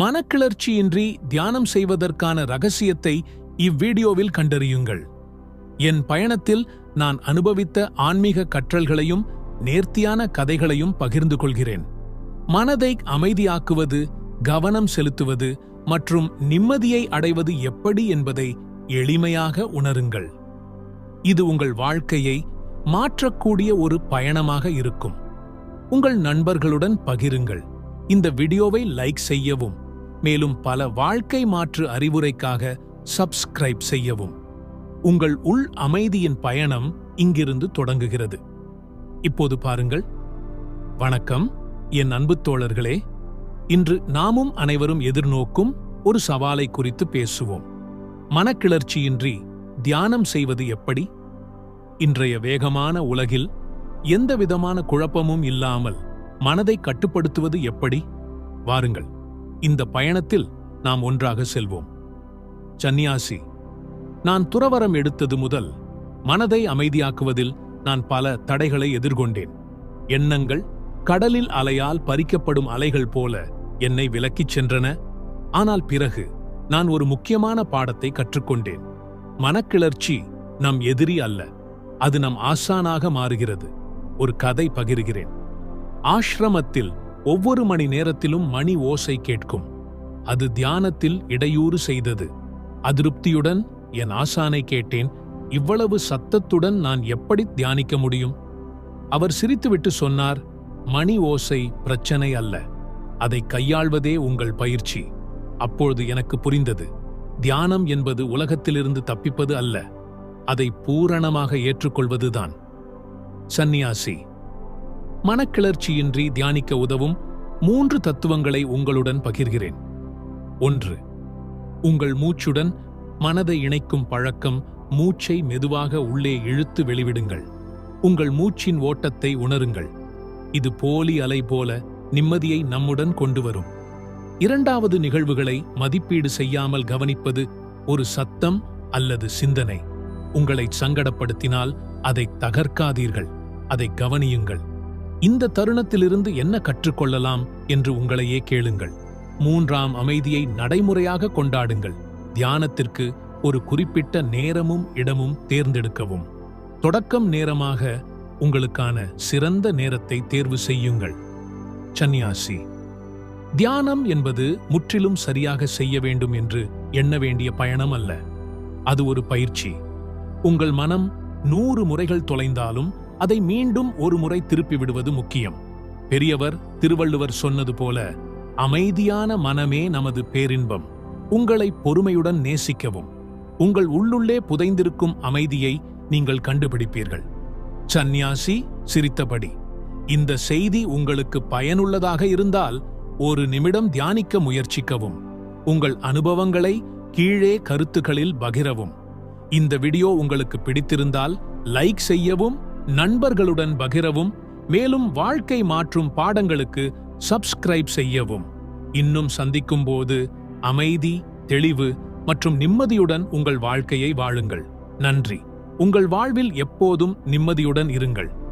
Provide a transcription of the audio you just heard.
மனக்கிளர்ச்சியின்றி தியானம் செய்வதற்கான ரகசியத்தை இவ்வீடியோவில் கண்டறியுங்கள். என் பயணத்தில் நான் அனுபவித்த ஆன்மீக கற்றல்களையும் நேர்த்தியான கதைகளையும் பகிர்ந்து கொள்கிறேன். மனதை அமைதியாக்குவது கவனம் செலுத்துவது மற்றும் நிம்மதியை அடைவது எப்படி என்பதை எளிமையாக உணருங்கள். இது உங்கள் வாழ்க்கையை மாற்றக்கூடிய ஒரு பயணமாக இருக்கும். உங்கள் நண்பர்களுடன் பகிருங்கள். இந்த வீடியோவை லைக் செய்யவும். மேலும் பல வாழ்க்கை மாற்று அறிவுரைக்காக சப்ஸ்கிரைப் செய்யவும். உங்கள் உள் அமைதியின் பயணம் இங்கிருந்து தொடங்குகிறது. இப்போது பாருங்கள். வணக்கம். என் அன்பு தோழர்களே இன்று நாமும் அனைவரும் எதிர்நோக்கும் ஒரு சவாலை குறித்து பேசுவோம். மனக்கிளர்ச்சியின்றி தியானம் செய்வது எப்படி? இன்றைய வேகமான உலகில் எந்த விதமான குழப்பமும் இல்லாமல் மனதை கட்டுப்படுத்துவது எப்படி? வாருங்கள். இந்த பயணத்தில் நாம் ஒன்றாக செல்வோம். சந்நியாசி நான் துறவரம் எடுத்தது முதல் மனதை அமைதியாக்குவதில் நான் பல தடைகளை எதிர்கொண்டேன். எண்ணங்கள் கடலில் அலையால் பறிக்கப்படும் அலைகள் போல என்னை விலக்கிச் சென்றன. ஆனால் பிறகு நான் ஒரு முக்கியமான பாடத்தை கற்றுக்கொண்டேன். மனக்கிளர்ச்சி நம் எதிரி அல்ல அது நம் ஆசானாக மாறுகிறது. ஒரு கதை பகிர்கிறேன். ஆஷ்ரமத்தில் ஒவ்வொரு மணி நேரத்திலும் மணி ஓசை கேட்கும். அது தியானத்தில் இடையூறு செய்தது. அதிருப்தியுடன் என் ஆசானை கேட்டேன் இவ்வளவு சத்தத்துடன் நான் எப்படி தியானிக்க முடியும்? அவர் சிரித்துவிட்டு சொன்னார் மணி ஓசை பிரச்சனை அல்ல. அதை கையாள்வதே உங்கள் பயிற்சி. அப்பொழுது எனக்கு புரிந்தது தியானம் என்பது உலகத்திலிருந்து தப்பிப்பது அல்ல. அதை பூரணமாக ஏற்றுக்கொள்வதுதான். சந்நியாசி மனக்கிளர்ச்சியின்றி தியானிக்க உதவும் மூன்று தத்துவங்களை உங்களுடன் பகிர்கிறேன். ஒன்று உங்கள் மூச்சுடன் மனதை இணைக்கும் பழக்கம் மூச்சை மெதுவாக உள்ளே இழுத்து வெளிவிடுங்கள். உங்கள் மூச்சின் ஓட்டத்தை உணருங்கள். இது போலி அலை போல நிம்மதியை நம்முடன் கொண்டு வரும். இரண்டாவது நிகழ்வுகளை மதிப்பீடு செய்யாமல் கவனிப்பது ஒரு சத்தம் அல்லது சிந்தனை. உங்களை சங்கடப்படுத்தினால் அதை தகர்க்காதீர்கள். அதை கவனியுங்கள். இந்த தருணத்திலிருந்து என்ன கற்றுக்கொள்ளலாம் என்று உங்களையே கேளுங்கள். மூன்றாம் அமைதியை நடைமுறையாக கொண்டாடுங்கள். தியானத்திற்கு ஒரு குறிப்பிட்ட நேரமும் இடமும் தேர்ந்தெடுக்கவும். தொடக்கம் நேரமாக உங்களுக்கான சிறந்த நேரத்தை தேர்வு செய்யுங்கள். சன்னியாசி. தியானம் என்பது முற்றிலும் சரியாக செய்ய வேண்டும் என்று எண்ண வேண்டிய பயணம் அல்ல. அது ஒரு பயிற்சி. உங்கள் மனம் நூறு முறைகள் தொலைந்தாலும் அதை மீண்டும் ஒரு முறை திருப்பி விடுவது முக்கியம். பெரியவர் திருவள்ளுவர் சொன்னது போல அமைதியான மனமே நமது பேரின்பம். உங்களை பொறுமையுடன் நேசிக்கவும். உங்கள் உள்ளுள்ளே புதைந்திருக்கும் அமைதியை நீங்கள் கண்டுபிடிப்பீர்கள். சந்நியாசி சிரித்தபடி இந்த செய்தி உங்களுக்கு பயனுள்ளதாக இருந்தால் ஒரு நிமிடம் தியானிக்க முயற்சிக்கவும். உங்கள் அனுபவங்களை கீழே கருத்துக்களில் பகிரவும். இந்த வீடியோ உங்களுக்கு பிடித்திருந்தால் லைக் செய்யவும் நண்பர்களுடன் பகிரவும் மேலும் வாழ்க்கை மாற்றும் பாடங்களுக்கு சப்ஸ்கிரைப் செய்யவும். இன்னும் சந்திக்கும் போது அமைதி தெளிவு மற்றும் நிம்மதியுடன் உங்கள் வாழ்க்கையை வாழுங்கள். நன்றி. உங்கள் வாழ்வில் எப்போதும் நிம்மதியுடன் இருங்கள்.